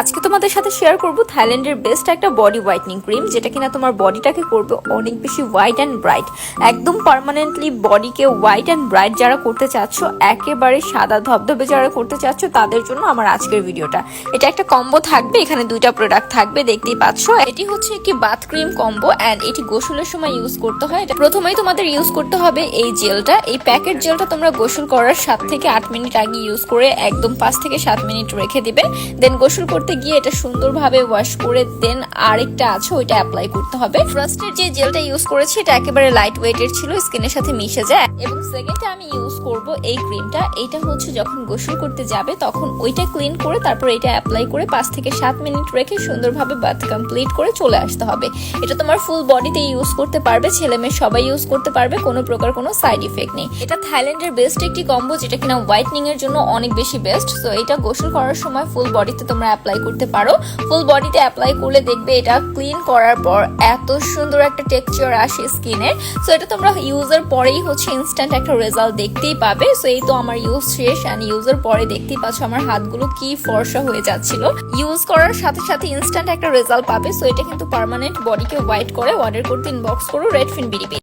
আজকে তোমাদের সাথে শেয়ার করব থাইল্যান্ডের বেস্ট একটা বডি হোয়াইটনিং ক্রিম যেটা কিনা তোমার বডিটাকে করবে অনেক বেশি হোয়াইট অ্যান্ড ব্রাইট একদম পার্মানেন্টলি বডিকে হোয়াইট অ্যান্ড ব্রাইট যারা করতে চাচ্ছ, একেবারে সাদা ধবধবে যারা করতে চাচ্ছ, তাদের জন্য আমার আজকের ভিডিওটা। এটা একটা কম্বো থাকবে, এখানে দুইটা প্রোডাক্ট থাকবে, দেখতেই পাচ্ছ। এটি হচ্ছে একটি বাথ ক্রিম কম্বো অ্যান্ড এটি গোসলের সময় ইউজ করতে হয়। এটা প্রথমেই তোমাদের ইউজ করতে হবে এই জেলটা এই প্যাকেট জেলটা তোমরা গোসল করার সাত থেকে আট মিনিট আগে ইউজ করে একদম পাঁচ থেকে সাত মিনিট রেখে দিবে। দেন গোসল করতে গিয়ে এটা সুন্দরভাবে ওয়াশ করে দেন। আরেকটা আছে, ওইটা অ্যাপ্লাই করতে হবে। ফার্স্টের যে জেলটা ইউজ করেছি, এটা একেবারে লাইট ওয়েটের ছিল স্কিনের সাথে মিশে যায়। এবং সেকেন্ডে আমি ইউজ করব এই ক্রিমটা এইটা হচ্ছে যখন গোসল করতে যাবে, তখন ওইটা ক্লিন করে তারপর এটা অ্যাপ্লাই করে পাঁচ থেকে সাত মিনিট রেখে সুন্দরভাবে বাথ কমপ্লিট করে চলে আসতে হবে। এটা তোমার ফুল বডিতে ইউজ করতে পারবে ছেলে মেয়ে সবাই ইউজ করতে পারবে, কোনো প্রকার কোনো সাইড ইফেক্ট নেই। এটা থাইল্যান্ডের বেস্ট একটি কম্বো যেটা কিনা হোয়াইটনিং এর জন্য অনেক বেশি বেস্ট সো এটা গোসল করার সময় ফুল বডিতে তোমরা অ্যাপ্লাই করতে পারো। ফুল বডিতে অ্যাপ্লাই করলে দেখবে এটা ক্লিন করার পর এত সুন্দর একটা টেক্সচার আসে স্কিনের সো এটা তোমরা ইউজের পরেই হচ্ছে ইনস্ট্যান্ট একটা রেজাল্ট দেখতেই পাবে। সো এই তো আমার ইউজ শেষ অ্যান্ড ইউজের পরে দেখতেই পাচ্ছ আমার হাতগুলো কি ফর্সা হয়ে যাচ্ছিল। ইউজ করার সাথে সাথে ইনস্ট্যান্ট একটা রেজাল্ট পাবে। সো এটা কিন্তু পার্মানেন্ট বডিকে হোয়াইট করে অর্ডার করতে ইনবক্স করো রেড ফিন বিডি